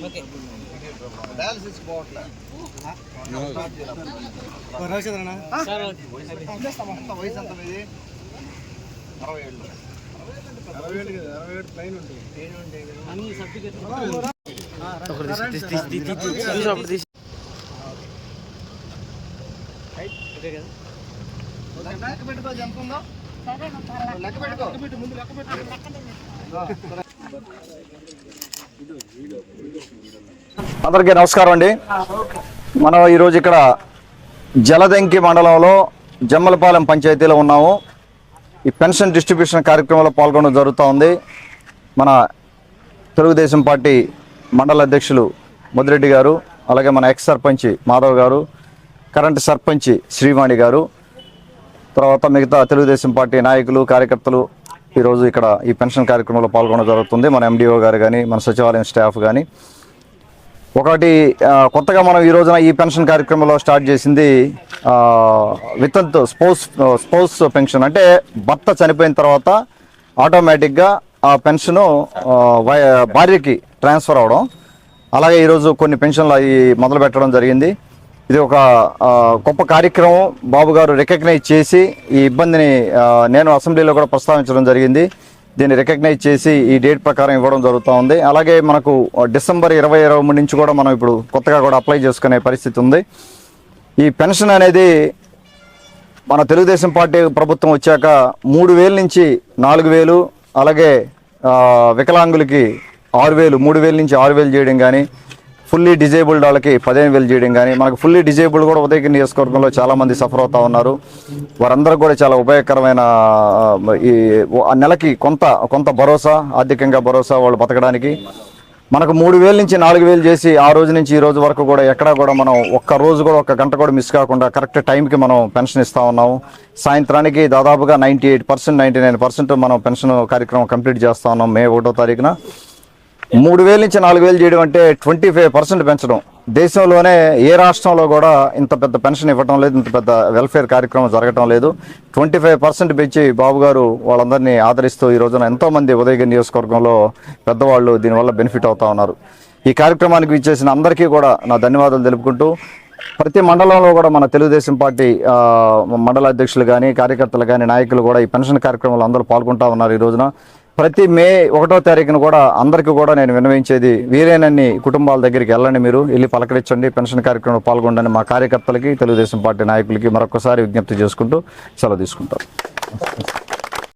Okay dialysis పోవట్లే sir ఎంత వయసు ఎంత మీది అరవై ఏళ్ళు అన్ని సర్టిఫికెట్ తీసినప్పుడు తీసి ఓకే కదా? లెక్క పెట్టుకో ఎంత ఉందో లెక్క పెట్టుకో ముందు లెక్క అందరికీ నమస్కారం అండి. మనం ఈరోజు ఇక్కడ జలదంకి మండలంలో జమ్మలపాలెం పంచాయతీలో ఉన్నాము. ఈ పెన్షన్ డిస్ట్రిబ్యూషన్ కార్యక్రమంలో పాల్గొనడం జరుగుతూ ఉంది. మన తెలుగుదేశం పార్టీ మండల అధ్యక్షులు ముదిరెడ్డి గారు అలాగే మన ఎక్స్ సర్పంచ్ మాధవ్ గారు కరెంట్ సర్పంచ్ శ్రీవాణి గారు తర్వాత మిగతా తెలుగుదేశం పార్టీ నాయకులు కార్యకర్తలు ఈరోజు ఇక్కడ ఈ పెన్షన్ కార్యక్రమంలో పాల్గొనడం జరుగుతుంది. మన ఎండిఓ గారు కానీ మన సచివాలయం స్టాఫ్ కానీ ఒకటి కొత్తగా మనం ఈ రోజున ఈ పెన్షన్ కార్యక్రమంలో స్టార్ట్ చేసింది వితంత్ స్పోర్ట్స్ స్పౌస్ పెన్షన్. అంటే భర్త చనిపోయిన తర్వాత ఆటోమేటిక్గా ఆ పెన్షను వై- భార్యకి ట్రాన్స్ఫర్ అవడం. అలాగే ఈరోజు కొన్ని పెన్షన్లు అవి మొదలు పెట్టడం జరిగింది. ఇది ఒక గొప్ప కార్యక్రమం. బాబు గారు రికగ్నైజ్ చేసి ఈ ఇబ్బందిని నేను అసెంబ్లీలో కూడా ప్రస్తావించడం జరిగింది. దీన్ని రికగ్నైజ్ చేసి ఈ డేట్ ప్రకారం ఇవ్వడం జరుగుతూ ఉంది. అలాగే మనకు డిసెంబర్ ఇరవై ఇరవై మూడు నుంచి కూడా మనం ఇప్పుడు కొత్తగా కూడా అప్లై చేసుకునే పరిస్థితి ఉంది. ఈ పెన్షన్ అనేది మన తెలుగుదేశం పార్టీ ప్రభుత్వం వచ్చాక మూడు వేల నుంచి నాలుగు వేలు అలాగే వికలాంగులకి ఆరు వేలు మూడు వేల నుంచి ఆరు వేలు చేయడం కానీ ఫుల్లీ డిజేబుల్డ్ వాళ్ళకి పదిహేను వేలు చేయడం కానీ మనకు ఫుల్లీ డిజేబుల్డ్ కూడా ఉదయగిరి నియోజకవర్గంలో చాలామంది సఫర్ అవుతా ఉన్నారు. వారందరూ కూడా చాలా ఉపయోగకరమైన ఈ నెలకి కొంత కొంత భరోసా ఆర్థికంగా భరోసా వాళ్ళు బతకడానికి. మనకు మూడు వేల నుంచి నాలుగు వేలు చేసి ఆ రోజు నుంచి ఈ రోజు వరకు కూడా ఎక్కడా కూడా మనం ఒక్క రోజు కూడా ఒక్క గంట కూడా మిస్ కాకుండా కరెక్ట్ టైంకి మనం పెన్షన్ ఇస్తూ ఉన్నాము. సాయంత్రానికి దాదాపుగా ninety eight percent ninety nine percent మనం పెన్షన్ కార్యక్రమం కంప్లీట్ చేస్తూ ఉన్నాం. మే ఒకటో తారీఖున. మూడు వేల నుంచి నాలుగు వేలు చేయడం అంటే ట్వంటీ ఫైవ్ పర్సెంట్ పెంచడం. దేశంలోనే ఏ రాష్ట్రంలో కూడా ఇంత పెద్ద పెన్షన్ ఇవ్వటం లేదు ఇంత పెద్ద వెల్ఫేర్ కార్యక్రమం జరగటం లేదు. ట్వంటీ ఫైవ్ పర్సెంట్ పెంచి బాబు గారు వాళ్ళందరినీ ఆదరిస్తూ ఈ రోజున ఎంతోమంది ఉదయగిరి నియోజకవర్గంలో పెద్దవాళ్ళు దీనివల్ల బెనిఫిట్ అవుతా ఉన్నారు. ఈ కార్యక్రమానికి ఇచ్చేసిన అందరికీ కూడా నా ధన్యవాదాలు తెలుపుకుంటూ ప్రతి మండలంలో కూడా మన తెలుగుదేశం పార్టీ మండల అధ్యక్షులు కానీ కార్యకర్తలు కానీ నాయకులు కూడా ఈ పెన్షన్ కార్యక్రమంలో అందరూ పాల్గొంటా ఉన్నారు ఈ రోజున. ప్రతి మే ఒకటో తారీఖున కూడా అందరికీ కూడా నేను విన్నవించేది వీరేనన్ని కుటుంబాల దగ్గరికి వెళ్ళండి మీరు. వెళ్ళి పలకరించండి. పెన్షన్ కార్యక్రమంలో పాల్గొండని మా కార్యకర్తలకి తెలుగుదేశం పార్టీ నాయకులకి మరొకసారి విజ్ఞప్తి చేసుకుంటూ సెలవు తీసుకుంటాం.